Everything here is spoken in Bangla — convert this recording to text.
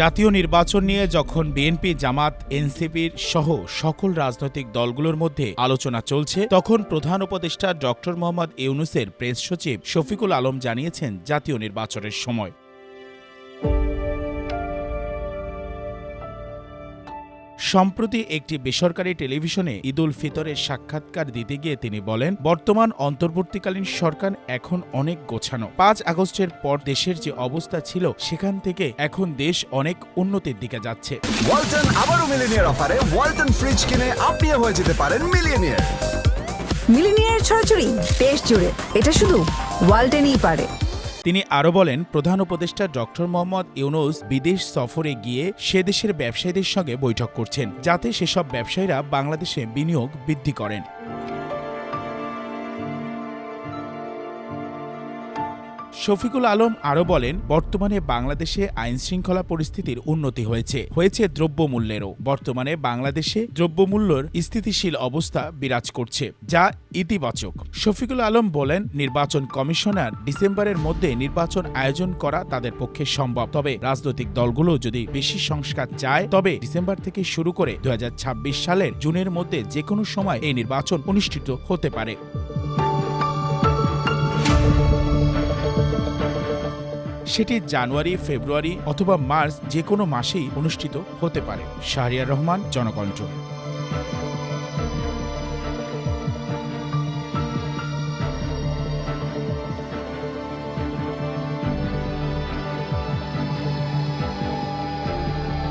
জাতীয় নির্বাচন নিয়ে যখন বিএনপি, জামাত, এনসিপির সহ সকল রাজনৈতিক দলগুলোর মধ্যে আলোচনা চলছে, তখন প্রধান উপদেষ্টা ডক্টর মোহাম্মদ ইউনুসের প্রেস সচিব শফিকুল আলম জানিয়েছেন জাতীয় নির্বাচনের সময়। সম্প্রতি একটি বেসরকারি টেলিভিশনে ঈদুল ফিতরের সাক্ষাৎকার দিতে গিয়ে তিনি বলেন বর্তমান অন্তর্বর্তীকালীন সরকার এখন অনেক গোছানো। পাঁচ আগস্টের পর দেশের যে অবস্থা ছিল সেখান থেকে এখন দেশ অনেক উন্নতির দিকে যাচ্ছে। ওয়ালটন আবারও মিলিনিয়ার অফারে ওয়ালটন ফ্রিজ কিনে আপনিও হয়ে যেতে পারেন মিলিয়নিয়ার মিলিনিয়ার ছড়াছড়ি দেশ জুড়ে। এটা শুধু ওয়ালটেনই পারে। তিনি আরও বলেন, প্রধান উপদেষ্টা ডক্টর মোহাম্মদ ইউনুস বিদেশ সফরে গিয়ে সে দেশের ব্যবসায়ীদের সঙ্গে বৈঠক করছেন, যাতে সেসব ব্যবসায়ীরা বাংলাদেশে বিনিয়োগ বৃদ্ধি করেন। শফিকুল আলম আরও বলেন, বর্তমানে বাংলাদেশে আইন শৃঙ্খলা পরিস্থিতির উন্নতি হয়েছে। হয়েছে দ্রব্যমূল্যেরও। বর্তমানে বাংলাদেশে দ্রব্যমূল্যর স্থিতিশীল অবস্থা বিরাজ করছে, যা ইতিবাচক। শফিকুল আলম বলেন, নির্বাচন কমিশনার ডিসেম্বরের মধ্যে নির্বাচন আয়োজন করা তাদের পক্ষে সম্ভব। তবে রাজনৈতিক দলগুলো যদি বেশি সংস্কার চায়, তবে ডিসেম্বর থেকে শুরু করে দু হাজার ছাব্বিশ সালের জুনের মধ্যে যে কোনো সময় এই নির্বাচন অনুষ্ঠিত হতে পারে। সেটি জানুয়ারি ফেব্রুয়ারি অথবা মার্চ যে কোনো মাসেই অনুষ্ঠিত হতে পারে। শাহরিয়ার রহমান জনকণ্ঠ।